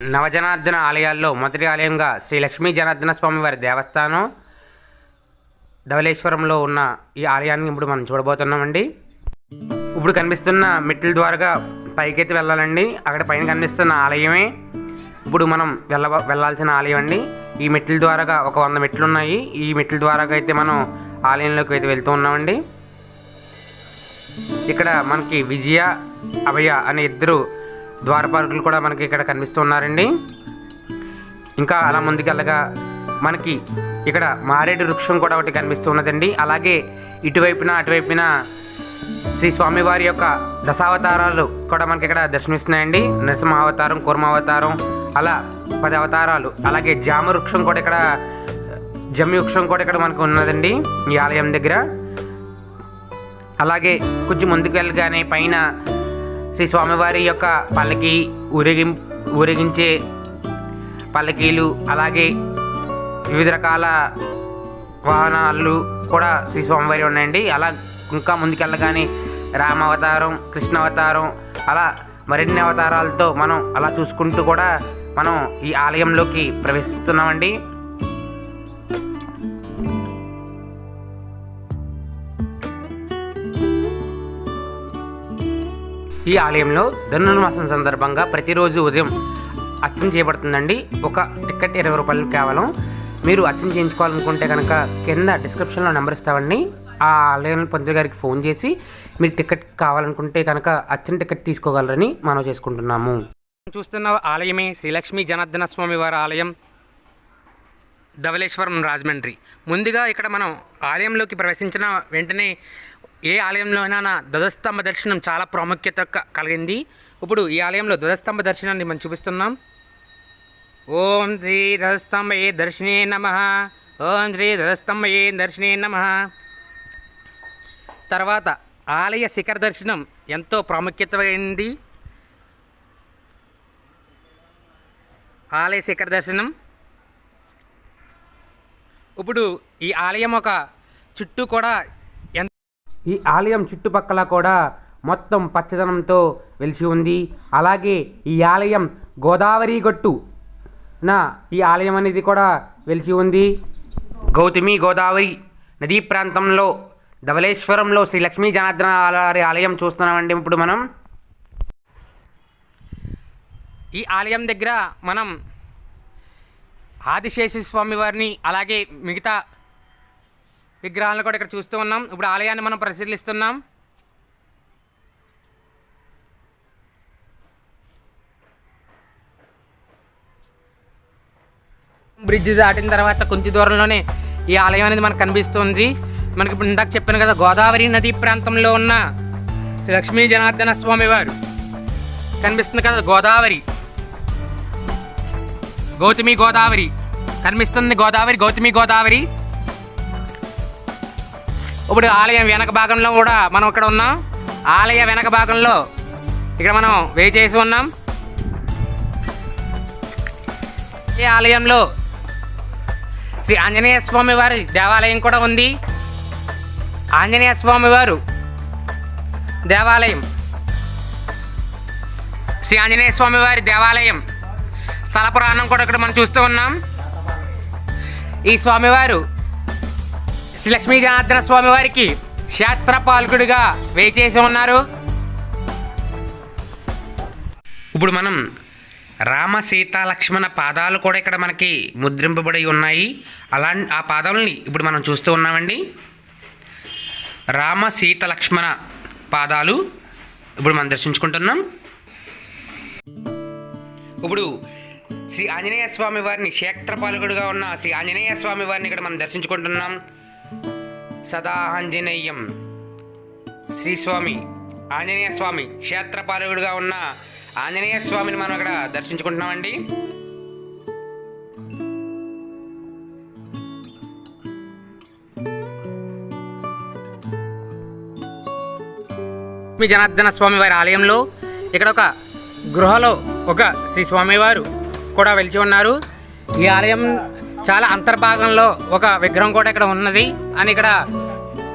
నవజనార్దన ఆలయాల్లో మొదటి ఆలయంగా శ్రీ లక్ష్మీ జనార్దన స్వామి వారి దేవస్థానం ధవళేశ్వరంలో ఉన్న ఈ ఆలయాన్ని ఇప్పుడు మనం చూడబోతున్నామండి. ఇప్పుడు కనిపిస్తున్న మెట్ల ద్వారాగా పైకెత్తి వెళ్ళాలండి. అక్కడ పైన కనిపిస్తున్న ఆలయమే. ఇప్పుడు మనం వెళ్ళ వెళ్ళాల్సిన ఆలయం అండి. ఈ మెట్ల ద్వారాగా ఒక వంద మెట్లు ఉన్నాయి ఈ మెట్ల ద్వారాగా అయితే మనం ఆలయంలోకి అయితే వెళ్తూ ఉన్నామండి. ఇక్కడ మనకి విజయ అభయ అనే ఇద్దరు ద్వారపాలకులు కూడా మనకి ఇక్కడ కనిపిస్తూ ఉన్నారండి ఇంకా అలా ముందుకెళ్ళగా మనకి ఇక్కడ మారేడు వృక్షం కూడా ఒకటి కనిపిస్తూ ఉన్నదండి అలాగే ఇటువైపున అటువైపున శ్రీ స్వామివారి యొక్క దశావతారాలు కూడా మనకి ఇక్కడ దర్శనమిస్తున్నాయండి. నరసింహావతారం అవతారం అవతారం అలా పది అవతారాలు అలాగే జామ వృక్షం కూడా ఇక్కడ జమ్మి వృక్షం కూడా ఇక్కడ మనకు ఉన్నదండి ఈ ఆలయం దగ్గర. అలాగే కొంచెం ముందుకు వెళ్ళగానే పైన శ్రీ స్వామివారి యొక్క పల్లకి ఊరేగిం ఊరేగించే పల్లకీలు అలాగే వివిధ రకాల వాహనాలు కూడా శ్రీ స్వామివారి ఉన్నాయండి. అలా ఇంకా ముందుకెళ్ళగానే రామావతారం కృష్ణ అవతారం అలా మరిన్ని అవతారాలతో మనం అలా చూసుకుంటూ కూడా మనం ఈ ఆలయంలోకి ప్రవేశిస్తున్నామండి. ఈ ఆలయంలో ధనుర్మాసం సందర్భంగా ప్రతిరోజు ఉదయం అచ్చం చేయబడుతుందండి. ఒక టికెట్ ఇరవై రూపాయలు కేవలం. మీరు అచ్చం చేయించుకోవాలనుకుంటే కనుక కింద డిస్క్రిప్షన్లో నెంబర్ ఇస్తామండి. ఆ ఆలయం పంతులు గారికి ఫోన్ చేసి మీరు టికెట్ కావాలనుకుంటే కనుక అర్చన టికెట్ తీసుకోగలరని మనం చేసుకుంటున్నాము. చూస్తున్న ఆలయమే శ్రీలక్ష్మీ జనార్దన స్వామి వారి ఆలయం. ధవళేశ్వరం రాజమండ్రి. ముందుగా ఇక్కడ మనం ఆలయంలోకి ప్రవేశించిన వెంటనే ఏ ఆలయంలోనైనా ధ్వజస్తంభ దర్శనం చాలా ప్రాముఖ్యత కలిగింది. ఇప్పుడు ఈ ఆలయంలో ధ్వజస్తంభ దర్శనాన్ని మనం చూపిస్తున్నాం. ఓం శ్రీ ధ్వజస్తంభయే దర్శనే నమ. ఓం శ్రీ ధ్వజస్తంభయే దర్శనే నమ. తర్వాత ఆలయ శిఖర దర్శనం ఎంతో ప్రాముఖ్యతమైంది. ఆలయ శిఖర దర్శనం. ఇప్పుడు ఈ ఆలయం ఒక చుట్టూ కూడా ఈ ఆలయం చుట్టుపక్కల కూడా మొత్తం పచ్చదనంతో వెలిసి ఉంది. అలాగే ఈ ఆలయం గోదావరి గట్టు నా ఈ ఆలయం అనేది కూడా వెలిసి ఉంది. గౌతమి గోదావరి నదీ ప్రాంతంలో ధవళేశ్వరంలో శ్రీ లక్ష్మీ జనార్దన వారి ఆలయం చూస్తున్నామండి ఇప్పుడు మనం. ఈ ఆలయం దగ్గర మనం ఆదిశేష స్వామి వారిని అలాగే మిగతా విగ్రహాలను కూడా ఇక్కడ చూస్తూ ఉన్నాం. ఇప్పుడు ఆలయాన్ని మనం పరిశీలిస్తున్నాం. బ్రిడ్జ్ దాటిన తర్వాత కొంచెం దూరంలోనే ఈ ఆలయం అనేది మనకు కనిపిస్తుంది. మనకి ఇప్పుడు ఇందాక చెప్పాను కదా గోదావరి నదీ ప్రాంతంలో ఉన్న లక్ష్మీ జనార్దన స్వామి వారు కనిపిస్తుంది కదా గోదావరి. గౌతమి గోదావరి. కనిపిస్తుంది గోదావరి గౌతమి గోదావరి. ఇప్పుడు ఆలయం వెనక భాగంలో కూడా మనం ఇక్కడ ఉన్నాం. ఆలయ వెనక భాగంలో ఇక్కడ మనం వే చేసి ఉన్నాం. ఈ ఆలయంలో శ్రీ ఆంజనేయ స్వామి వారి దేవాలయం కూడా ఉంది. ఆంజనేయ స్వామి వారు దేవాలయం. శ్రీ ఆంజనేయ స్వామి వారి దేవాలయం. స్థల పురాణం కూడా ఇక్కడ మనం చూస్తూ ఉన్నాం. ఈ స్వామివారు శ్రీ లక్ష్మీ జనార్దన స్వామి వారికి క్షేత్రపాలకుడిగా వేచేసి ఉన్నారు. ఇప్పుడు మనం రామ సీత లక్ష్మణ పాదాలు కూడా ఇక్కడ మనకి ముద్రింపబడి ఉన్నాయి. అలా ఆ పాదాలని ఇప్పుడు మనం చూస్తూ ఉన్నామండి. రామ సీత లక్ష్మణ పాదాలు ఇప్పుడు మనం దర్శించుకుంటున్నాం. ఇప్పుడు శ్రీ ఆంజనేయ స్వామి వారిని క్షేత్రపాలకుడుగా ఉన్న శ్రీ ఆంజనేయ స్వామి వారిని ఇక్కడ మనం దర్శించుకుంటున్నాం. సదా ఆంజనేయం శ్రీ స్వామి ఆంజనేయ స్వామి క్షేత్రపాలకుడుగా ఉన్న ఆంజనేయ స్వామిని మనం ఇక్కడ దర్శించుకుంటున్నామండి. మీ జనార్దన స్వామి వారి ఆలయంలో ఇక్కడ ఒక గృహలో ఒక శ్రీ స్వామివారు కూడా వెలిచి ఉన్నారు. ఈ ఆలయం చాలా అంతర్భాగంలో ఒక విగ్రహం కూడా ఇక్కడ ఉన్నది. అని ఇక్కడ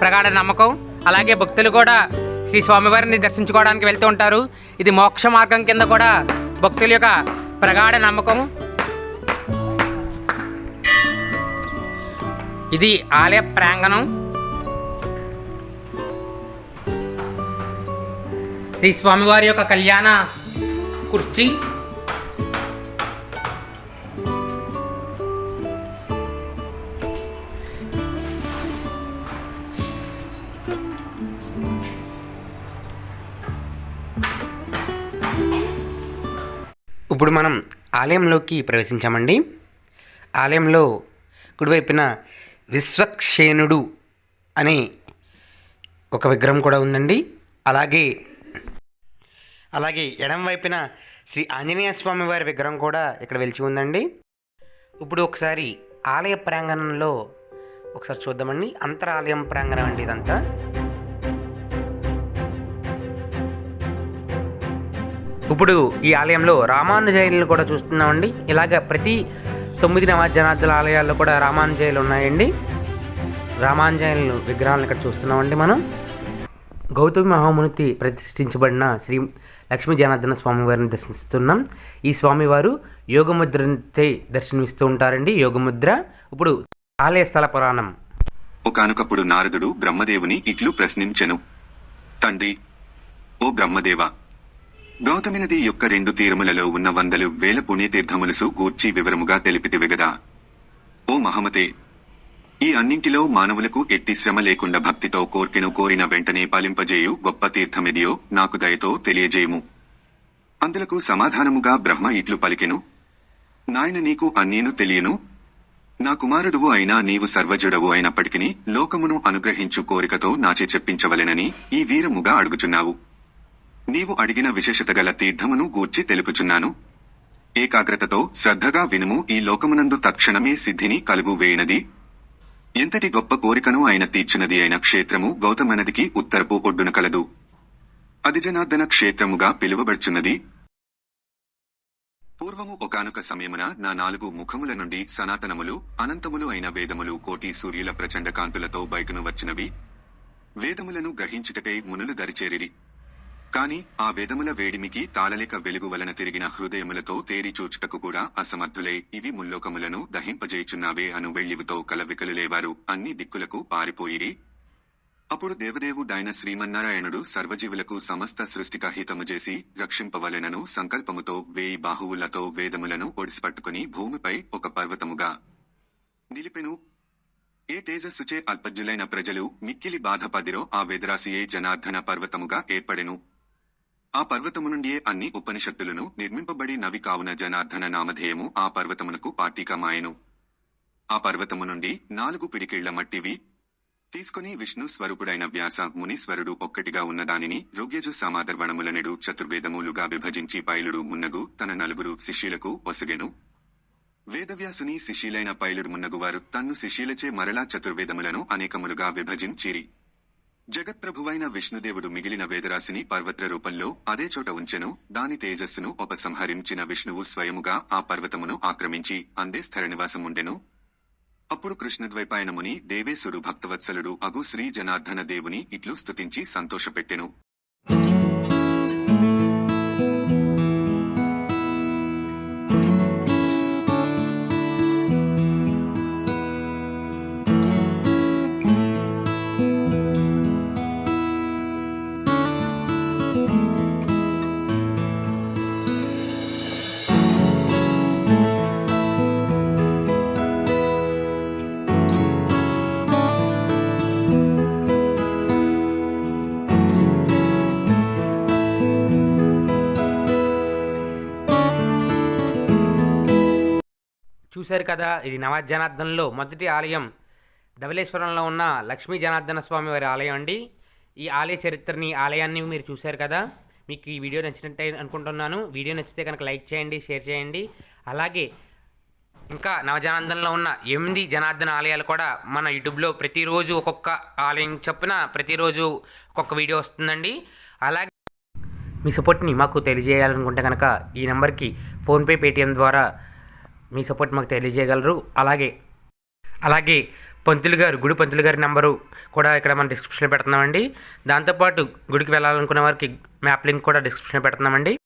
ప్రగాఢ నమ్మకం. అలాగే భక్తులు కూడా శ్రీ స్వామివారిని దర్శించుకోవడానికి వెళ్తూ ఉంటారు. ఇది మోక్ష మార్గం కింద కూడా భక్తుల యొక్క ప్రగాఢ నమ్మకం. ఇది ఆలయ ప్రాంగణం. శ్రీ స్వామివారి యొక్క కళ్యాణ కుర్చీ. ఇప్పుడు మనం ఆలయంలోకి ప్రవేశించామండి. ఆలయంలో కుడివైపున విశ్వక్షేణుడు అనే ఒక విగ్రహం కూడా ఉందండి. అలాగే అలాగే ఎడం వైపున శ్రీ ఆంజనేయ స్వామి వారి విగ్రహం కూడా ఇక్కడ వెలిచి ఉందండి. ఇప్పుడు ఒకసారి ఆలయ ప్రాంగణంలో ఒకసారి చూద్దామండి. అంతరాలయం ప్రాంగణం అండి ఇదంతా. ఇప్పుడు ఈ ఆలయంలో రామానుజయులను కూడా చూస్తున్నామండి. ఇలాగ ప్రతి తొమ్మిది నవజనార్థుల ఆలయాల్లో కూడా రామానుజయులు ఉన్నాయండి. రామానుజయులు విగ్రహాలను ఇక్కడ చూస్తున్నామండి మనం. గౌతమి మహామునితి ప్రతిష్ఠించబడిన శ్రీ లక్ష్మీ జనార్దన స్వామివారిని దర్శిస్తున్నాం. ఈ స్వామివారు యోగముద్రతే దర్శనమిస్తూ ఉంటారండి. యోగముద్ర. ఇప్పుడు ఆలయ స్థల పురాణం. ఒకానొకప్పుడు నారదుడు బ్రహ్మదేవుని ఇట్లు ప్రశ్నించెను. తండ్రి ఓ బ్రహ్మదేవ గౌతమి నది యొక్క రెండు తీరములలో ఉన్న వందలు వేల పుణ్యతీర్థములసు గూర్చి వివరముగా తెలిపితివిగదా ఓ మహమతే ఈ అన్నింటిలో మానవులకు ఎట్టి శ్రమ లేకుండా భక్తితో కోర్కెను కోరిన వెంటనే పాలింపజేయు గొప్ప తీర్థమిదియో నాకు దయతో తెలియజేయము. అందులకు సమాధానముగా బ్రహ్మ ఇట్లు పలికెను. నాయన నీకు అన్నీను తెలియను. నా కుమారుడువు అయినా నీవు సర్వజుడవు అయినప్పటికీ లోకమును అనుగ్రహించు కోరికతో నాచే చెప్పించవలెనని ఈ వీరముగా అడుగుచున్నావు. నీవు అడిగిన విశేషత గల తీర్థమును గూర్చి తెలుపుచున్నాను. ఏకాగ్రతతో శ్రద్ధగా వినుము ఈ లోకమునందు తక్షణమే సిద్ధిని కలుగు వేయనది ఎంతటి గొప్ప కోరికను ఆయన తీర్చినది అయిన క్షేత్రము గౌతమనదికి ఉత్తరపు ఒడ్డున కలదు. అది జనార్దన క్షేత్రముగా పిలువబడుచున్నది. పూర్వము ఒకానొక సమయమున నా నాలుగు ముఖముల నుండి సనాతనములు అనంతములు అయిన వేదములు కోటి సూర్యుల ప్రచండ కాంతులతో బయటను వచ్చినవి. వేదములను గ్రహించుటకై మునులు దరిచేరిరి. కాని ఆ వేదముల వేడిమికి తాళలేక వెలుగు వలన తిరిగిన హృదయములతో తేరి చూచుటకు కూడా అసమర్థులై ఇవి ముల్లోకములను దహింపజేయుచున్నావే అను వెళ్ళివుతో కలవికలు లేవారు. అన్ని దిక్కులకు పారిపోయిరి. అప్పుడు దేవదేవుడైన శ్రీమన్నారాయణుడు సర్వజీవులకు సమస్త సృష్టిక హితము చేసి రక్షింపవలెనను సంకల్పముతో వేయి బాహువులతో వేదములను ఒడిసిపట్టుకుని భూమిపై ఒక పర్వతముగా నిలిపెను. ఏ తేజస్సుచే అల్పజ్ఞులైన ప్రజలు మిక్కిలి బాధపదిరో ఆ వేదరాశియే జనార్దన పర్వతముగా ఏర్పడెను. ఆ పర్వతము నుండియే అన్ని ఉపనిషత్తులను నిర్మింపబడి నవి కావున జనార్దన నామధేయము. ఆ పర్వతమునకు పార్టీకమాయెను ఆ పర్వతము నుండి నాలుగు పిడికిళ్ళ మట్టివి తీసుకుని విష్ణు స్వరూపుడైన వ్యాస మునీశ్వరుడు ఒక్కటిగా ఉన్నదానిని రుగ్యజు సమాధర్వణములనెడు చతుర్వేదములుగా విభజించి పైలుడు మున్నగు తన నలుగురు శిష్యులకు వసుగెను. వేదవ్యాసుని శిష్యులైన పైలుడు మున్నగువారు తన్ను శిష్యులచే మరలా చతుర్వేదములను అనేకములుగా విభజించిరి. జగత్ప్రభువైన విష్ణుదేవుడు మిగిలిన వేదరాశిని పర్వత రూపంలో అదే చోట ఉంచెను. దాని తేజస్సును ఉపసంహరించిన విష్ణువు స్వయముగా ఆ పర్వతమును ఆక్రమించి అందే స్థిరనివాసముండెను అప్పుడు కృష్ణద్వైపాయనముని దేవేశుడు భక్తవత్సలుడు అగు శ్రీ జనార్దన దేవుని ఇట్లు స్తుతించి సంతోషపెట్టెను. చూశారు కదా ఇది నవజనార్దనంలో మొదటి ఆలయం. ధవలేశ్వరంలో ఉన్న లక్ష్మీ జనార్దన స్వామి వారి ఆలయం అండి. ఈ ఆలయ చరిత్రని ఆలయాన్ని మీరు చూశారు కదా. మీకు ఈ వీడియో నచ్చినట్టే అనుకుంటున్నాను. వీడియో నచ్చితే కనుక లైక్ చేయండి షేర్ చేయండి. అలాగే ఇంకా నవజనార్దనలో ఉన్న ఎనిమిది జనార్దన ఆలయాలు కూడా మన యూట్యూబ్లో ప్రతిరోజు ఒక్కొక్క ఆలయం చొప్పున ప్రతిరోజు ఒక్కొక్క వీడియో వస్తుందండి. అలాగే మీ సపోర్ట్ని మాకు తెలియజేయాలనుకుంటే కనుక ఈ నెంబర్కి ఫోన్పే పేటిఎం ద్వారా మీ సపోర్ట్ మాకు తెలియజేయగలరు. అలాగే అలాగే పంతులు గారు గుడి పంతులు గారి నెంబరు కూడా ఇక్కడ మనం డిస్క్రిప్షన్లో పెడుతున్నామండి. దాంతోపాటు గుడికి వెళ్ళాలనుకునే వారికి మ్యాప్ లింక్ కూడా డిస్క్రిప్షన్లో పెడుతున్నామండి.